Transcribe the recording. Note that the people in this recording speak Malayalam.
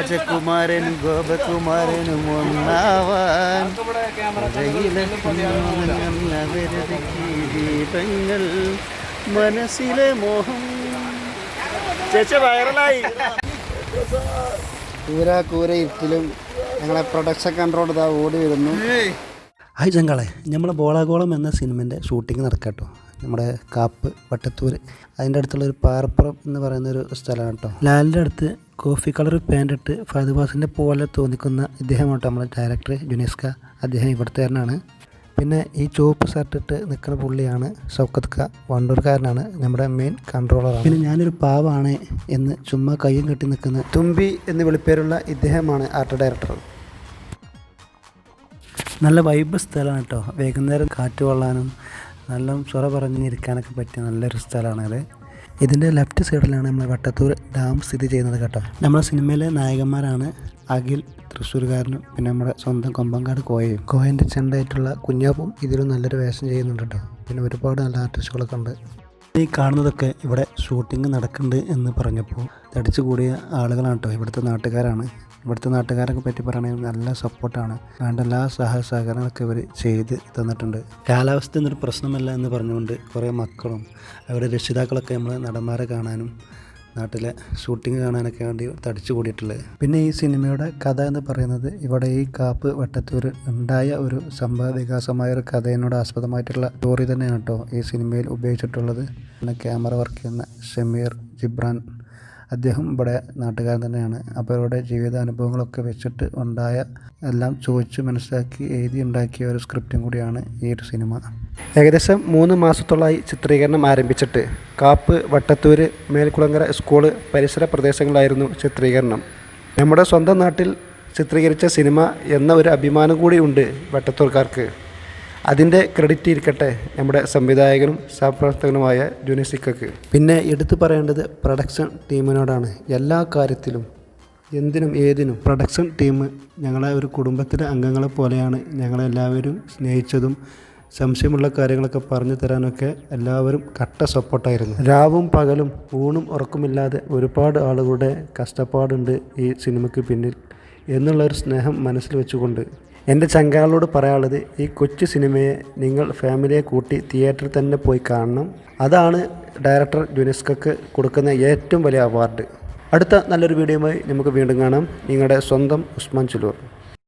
രാജകുമാരനും ഗോപകുമാരനും ഒന്നാവാൻ അവരുടെ ദീപങ്ങൾ മനസ്സിലെ മോഹം. ചേച്ചി വൈറലായി. കൂര കൂര ഞങ്ങളെ പ്രൊഡക്ഷൻ കൺട്രോൾ ഇതാ ഓടി വരുന്നു. ഹായ് ചങ്കളെ നമ്മൾ ബോളാഗോളം എന്ന സിനിമന്റെ ഷൂട്ടിംഗ് നടക്കാട്ടോ. നമ്മുടെ കാപ്പ് വട്ടത്തൂർ അതിന്റെ അടുത്തുള്ള ഒരു പാറപ്പുറം എന്ന് പറയുന്ന ഒരു സ്ഥലമാണ് കേട്ടോ. ലാലിന്റെ അടുത്ത് കോഫി കളർ പാന്റ് ഇട്ട് ഫാദുബാസിന്റെ പോലെ തോന്നിക്കുന്ന ഇദ്ദേഹമാണ് നമ്മുടെ ഡയറക്ടർ ജുനേസ്ക. അദ്ദേഹം ഇവിടുത്തുകാരനാണ് പിന്നെ ഈ ചുവപ്പ് ഷർട്ട് ഇട്ട് നിൽക്കുന്ന പുള്ളിയാണ് സൗക്കത്ത് ക. വണ്ടൂർക്കാരനാണ് നമ്മുടെ മെയിൻ കൺട്രോളറാണ് പിന്നെ ഞാനൊരു പാവാണ് എന്ന് ചുമ്മാ കയ്യും കെട്ടി നിൽക്കുന്ന തുമ്പി എന്ന് വിളിപ്പേരുള്ള ഇദ്ദേഹമാണ് ആർട്ട് ഡയറക്ടർ. നല്ല വൈബ് സ്ഥലമാണ് കേട്ടോ. വൈകുന്നേരം കാറ്റ് കൊള്ളാനും നല്ല ചൊറ പറഞ്ഞിരിക്കാനൊക്കെ പറ്റിയ നല്ലൊരു സ്ഥലമാണത്. ഇതിന്റെ ലെഫ്റ്റ് സൈഡിലാണ് നമ്മൾ വട്ടത്തൂർ ഡാം സ്ഥിതി ചെയ്യുന്നത് കേട്ടോ. നമ്മുടെ സിനിമയിലെ നായകന്മാരാണ് അഖിൽ തൃശ്ശൂർകാരനും പിന്നെ നമ്മുടെ സ്വന്തം കൊമ്പങ്കാട് കോയയും. കോയന്റെ ചെണ്ടായിട്ടുള്ള കുഞ്ഞാപ്പും ഇതിലും നല്ലൊരു വേഷം ചെയ്യുന്നുണ്ട് കേട്ടോ. പിന്നെ ഒരുപാട് നല്ല ആർട്ടിസ്റ്റുകളൊക്കെ ഉണ്ട്. ഈ കാണുന്നതൊക്കെ ഇവിടെ ഷൂട്ടിംഗ് നടക്കുന്നുണ്ട് എന്ന് പറഞ്ഞപ്പോൾ തടിച്ചു കൂടിയ ആളുകളാണ് കേട്ടോ. ഇവിടുത്തെ നാട്ടുകാരാണ്. ഇവിടുത്തെ നാട്ടുകാരൊക്കെ പറ്റി പറയുകയാണെങ്കിൽ നല്ല സപ്പോർട്ടാണ്. വേണ്ട എല്ലാ സഹായ സഹകരണങ്ങളൊക്കെ ഇവർ ചെയ്ത് തന്നിട്ടുണ്ട്. കാലാവസ്ഥ എന്നൊരു പ്രശ്നമല്ല എന്ന് പറഞ്ഞുകൊണ്ട് കുറേ മക്കളും അവരുടെ രക്ഷിതാക്കളൊക്കെ നമ്മൾ നടന്മാരെ കാണാനും നാട്ടിലെ ഷൂട്ടിംഗ് കാണാനൊക്കെ വേണ്ടി തടിച്ചു കൂടിയിട്ടുള്ളത്. പിന്നെ ഈ സിനിമയുടെ കഥ എന്ന് പറയുന്നത് ഇവിടെ ഈ കാപ്പ് വട്ടത്തൂർ ഉണ്ടായ ഒരു സംഭവ വികാസമായ ഒരു കഥയോട് ആസ്പദമായിട്ടുള്ള സ്റ്റോറി തന്നെയാണ് കേട്ടോ ഈ സിനിമയിൽ ഉപയോഗിച്ചിട്ടുള്ളത്. പിന്നെ ക്യാമറ വർക്ക് ചെയ്യുന്ന ഷമീർ ജിബ്രാൻ അദ്ദേഹം ഇവിടെ നാട്ടുകാരൻ തന്നെയാണ്. അപ്പോൾ അവരുടെ ജീവിതാനുഭവങ്ങളൊക്കെ വെച്ചിട്ട് ഉണ്ടായ എല്ലാം ചോദിച്ച് മനസ്സിലാക്കി എഴുതി ഉണ്ടാക്കിയ ഒരു സ്ക്രിപ്റ്റും കൂടിയാണ് ഈ ഒരു സിനിമ ഏകദേശം മൂന്ന് മാസത്തോളമായി ചിത്രീകരണം ആരംഭിച്ചിട്ട് കാപ്പ് വട്ടത്തൂര് മേൽക്കുളങ്ങര സ്കൂൾ പരിസര പ്രദേശങ്ങളിലായിരുന്നു ചിത്രീകരണം. നമ്മുടെ സ്വന്തം നാട്ടിൽ ചിത്രീകരിച്ച സിനിമ എന്ന ഒരു അഭിമാനം കൂടി ഉണ്ട് വട്ടത്തൂർക്കാർക്ക്. അതിന്റെ ക്രെഡിറ്റ് ഇരിക്കട്ടെ നമ്മുടെ സംവിധായകനും സഹപ്രവർത്തകനുമായ ജുനിസിക്കക്ക്. പിന്നെ എടുത്തു പറയേണ്ടത് പ്രൊഡക്ഷൻ ടീമിനോടാണ് എല്ലാ കാര്യത്തിലും എന്തിനും ഏതിനും പ്രൊഡക്ഷൻ ടീം ഞങ്ങളെ ഒരു കുടുംബത്തിലെ അംഗങ്ങളെ പോലെയാണ് ഞങ്ങളെല്ലാവരും സ്നേഹിച്ചതും സംശയമുള്ള കാര്യങ്ങളൊക്കെ പറഞ്ഞു തരാനൊക്കെ എല്ലാവരും കട്ട സപ്പോർട്ടായിരുന്നു. രാവും പകലും ഊണും ഉറക്കുമില്ലാതെ ഒരുപാട് ആളുകളുടെ കഷ്ടപ്പാടുണ്ട് ഈ സിനിമയ്ക്ക് പിന്നിൽ എന്നുള്ളൊരു സ്നേഹം മനസ്സിൽ വെച്ചുകൊണ്ട്. എന്റെ ചങ്കാളോട് പറയാനുള്ളത് ഈ കൊച്ചു സിനിമയെ നിങ്ങൾ ഫാമിലിയെ കൂട്ടി തിയേറ്ററിൽ തന്നെ പോയി കാണണം. അതാണ് ഡയറക്ടർ ജുനെസ്കക്ക് കൊടുക്കുന്ന ഏറ്റവും വലിയ അവാർഡ്. അടുത്ത നല്ലൊരു വീഡിയോയുമായി നമുക്ക് വീണ്ടും കാണാം. നിങ്ങളുടെ സ്വന്തം ഉസ്മാൻ ചുലൂർ.